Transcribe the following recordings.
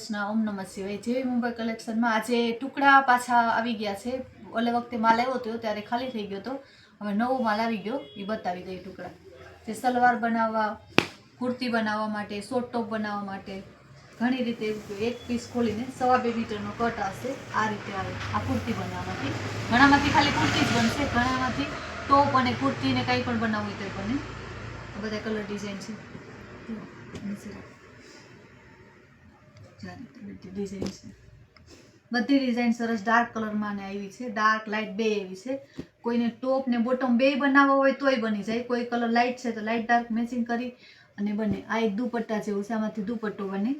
કૃષ્ણ ઓમ નમઃ શિવાય. જેવી મુંબઈ કલેક્શનમાં આજે ટુકડા પાછા આવી ગયા છે. ઓલે વખતે માલ આવ્યો હતો ત્યારે ખાલી થઈ ગયો હતો હવે નવો માલ આવી ગયો. એ બતાવી દઈએ ટુકડા. જે સલવાર બનાવવા, કુર્તી બનાવવા માટે શોર્ટ ટોપ બનાવવા માટે ઘણી રીતે એક પીસ ખોલીને સવા બે મીટરનો કટ આવશે. આ રીતે આવે. આ કુર્તી બનાવવામાંથી ઘણામાંથી ખાલી કુર્તી જ બનશે. ઘણામાંથી ટોપ અને કુર્તી ને કંઈ પણ બનાવવું હોય બને બધા કલર ડિઝાઇન છે. ડિઝાઇન છે. બધી ડિઝાઇન સરસ ડાર્ક કલરમાં ને આવી છે. ડાર્ક લાઇટ બે એવી છે. કોઈને ટોપ ને બોટમ બે બનાવવા હોય તોય બની જાય. કોઈ કલર લાઇટ છે તો લાઇટ ડાર્ક મેચિંગ કરી અને બને. આ એક દુપટ્ટા જેવું છે આમાંથી દુપટ્ટો બને.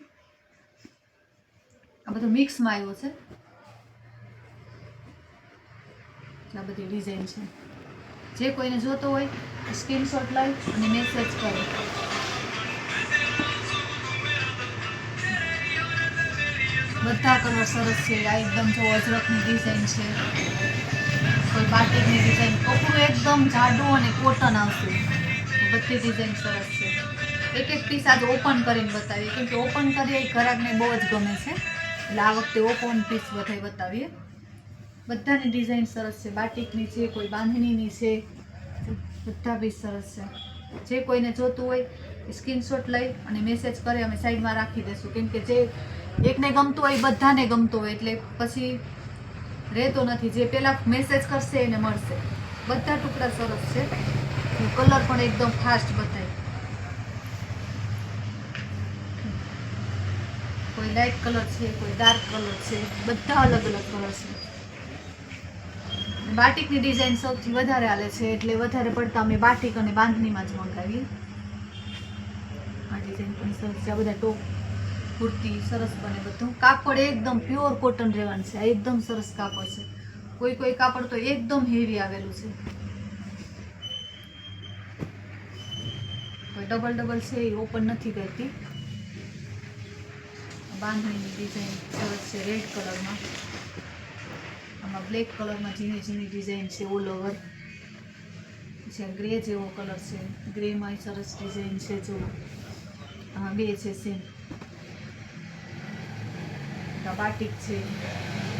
આ બધું મિક્સમાં આવ્યો છે. આ બધી ડિઝાઇન છે. જે કોઈને જોતો હોય સ્ક્રીનશોટ લઈ અને મેસેજ કરે. બધા કલર સરસ છે. આ એકદમ જો અજરકની ડિઝાઇન છે. કોઈ બાટિકની ડિઝાઇન કપડું એકદમ જાડું અને કોટન આવશે. બધી ડિઝાઇન સરસ છે. એક એક પીસ આજે ઓપન કરીને બતાવીએ. કેમ કે ઓપન કરીએ એ ઘરાકને બહુ જ ગમે છે. એટલે આ વખતે ઓપન પીસ બધાય બતાવીએ. બધાની ડિઝાઇન સરસ છે. બાટિકની છે, કોઈ બાંધણીની છે. બધા પીસ સરસ છે. જે કોઈને જોતું હોય સ્ક્રીનશોટ લઈ અને મેસેજ કરે, અમે સાઈડમાં રાખી દઈશું. કેમ કે જે એકને ગમતું હોય, બધાને ગમતું હોય, એટલે પછી રહેતો નથી. જે પહેલાં મેસેજ કરશે એને મળશે. બધા ટુકડા સરસ છે. કલર પણ એકદમ ફાસ્ટ બતાય. કોઈ લાઇટ કલર છે, કોઈ ડાર્ક કલર છે, બધા અલગ અલગ કલર છે. બાટિકની ડિઝાઇન સૌથી વધારે હાલે છે, એટલે વધારે પડતા અમે બાટિક અને બાંધણીમાં જ મંગાવીએ. આ ડિઝાઇન પણ સરસ છે. બધા ટોપ કુર્તી સરસ બને બધું. કાપડ એકદમ પ્યોર કોટન રહેવાનું છે. એકદમ સરસ કાપડ છે. કોઈ કોઈ કાપડ તો એકદમ હેવી આવેલું છે. ડબલ ડબલ છે, એ ઓપન નથી કરતી. બાંધણીની ડિઝાઇન સરસ છે રેડ કલરમાં આમાં બ્લેક કલરમાં ઝીણી ઝીણી ડિઝાઇન છે ઓલ ઓવર આ ગ્રે જેવો કલર છે. ગ્રેમાં સરસ ડિઝાઇન છે, જો. હા બે છે સેમ બાટિક છે.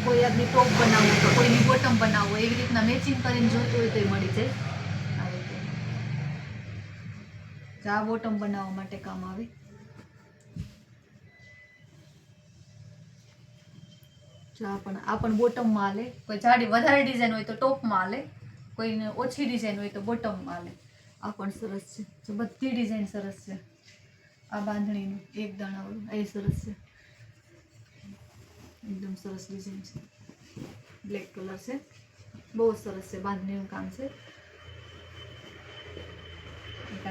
કોઈ આદમી ટોપ બનાવવું તો કોઈની બોટમ બનાવવું એવી રીતના મેચિંગ કરીને જોતું હોય તો એ મળી જાય. આ રીતે. આ બોટમ બનાવવા માટે કામ આવે. આ પણ આ પણ બોટમમાં હાલે. કોઈ જાડી વધારે ડિઝાઇન હોય તો ટોપમાં હાલે. કોઈને ઓછી ડિઝાઇન હોય તો બોટમમાં હાલે. આ પણ સરસ છે. બધી ડિઝાઇન સરસ છે. આ બાંધણીનું એક દાણાવાળું એ સરસ છે. એકદમ સરસ ડિઝાઇન છે બ્લેક કલર છે બહુ સરસ છે બાંધણીનું કામ છે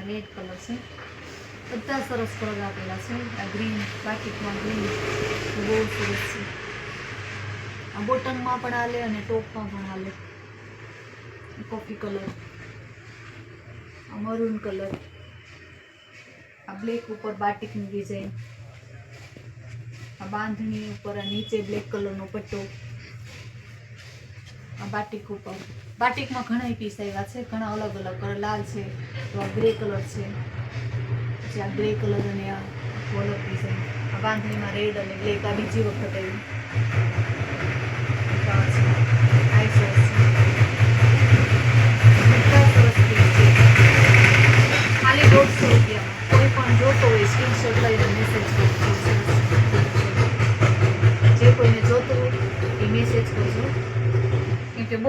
રેડ કલર છે બધા સરસ કલર આપેલા છે આ ગ્રીન બાટિકમાં ગ્રીન બહુ સરસ છે આ બોટમમાં પણ હાલે અને ટોપમાં પણ હાલે કોફી કલર આ મરૂન કલર આ બ્લેક ઉપર બાટિકની ડિઝાઇન આ બાંધણી ઉપર નીચે બ્લેક કલરનો પટ્ટો. આ બાટિક ઉપર. બાટિકમાં ઘણા પીસ આવ્યા છે, ઘણા અલગ અલગ કલર લાલ છે, તો આ ગ્રે કલર છે. પછી આ ગ્રે કલર અને આ અલગ ડિઝાઇન આ બાંધણીમાં રેડ અને બ્લેક આ બીજી વખત આવ્યું. ખાલી દોઢસો રૂપિયા કોઈ પણ જોતો હોય સ્ક્રીનશોટ લઈને મેસેજ કરજો.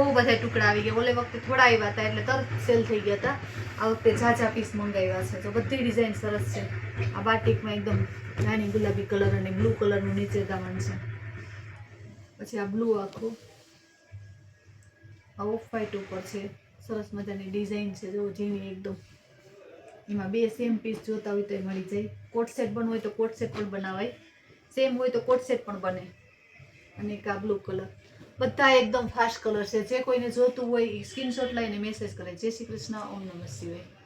બહુ બધા ટુકડા આવી ગયા. ઓલે વખતે થોડા આવ્યા હતા એટલે તરત સેલ થઈ ગયા હતા. આ વખતે ઝાઝા પીસ મંગાવ્યા છે. તો બધી ડિઝાઇન સરસ છે. આ બાટિકમાં એકદમ નાની ગુલાબી કલર અને બ્લુ કલરનું નીચે દામન છે. પછી આ બ્લુ આખું. આ ઓફ વ્હાઈટ ઉપર છે. સરસ મજાની ડિઝાઇન છે. જો ઝીણી એકદમ. એમાં બે સેમ પીસ જોતા હોય તો મળી જાય. કોટ સેટ બનવું હોય તો કોટ સેટ પણ બનાવાય. સેમ હોય તો કોટ સેટ પણ બને. અને એક આ બ્લુ કલર બધા એકદમ ફાસ્ટ કલર છે. જે કોઈને જોતું હોય એ સ્ક્રીનશોટ લઈને મેસેજ કરે. જય શ્રી કૃષ્ણ, ઓમ નમઃ શિવાય.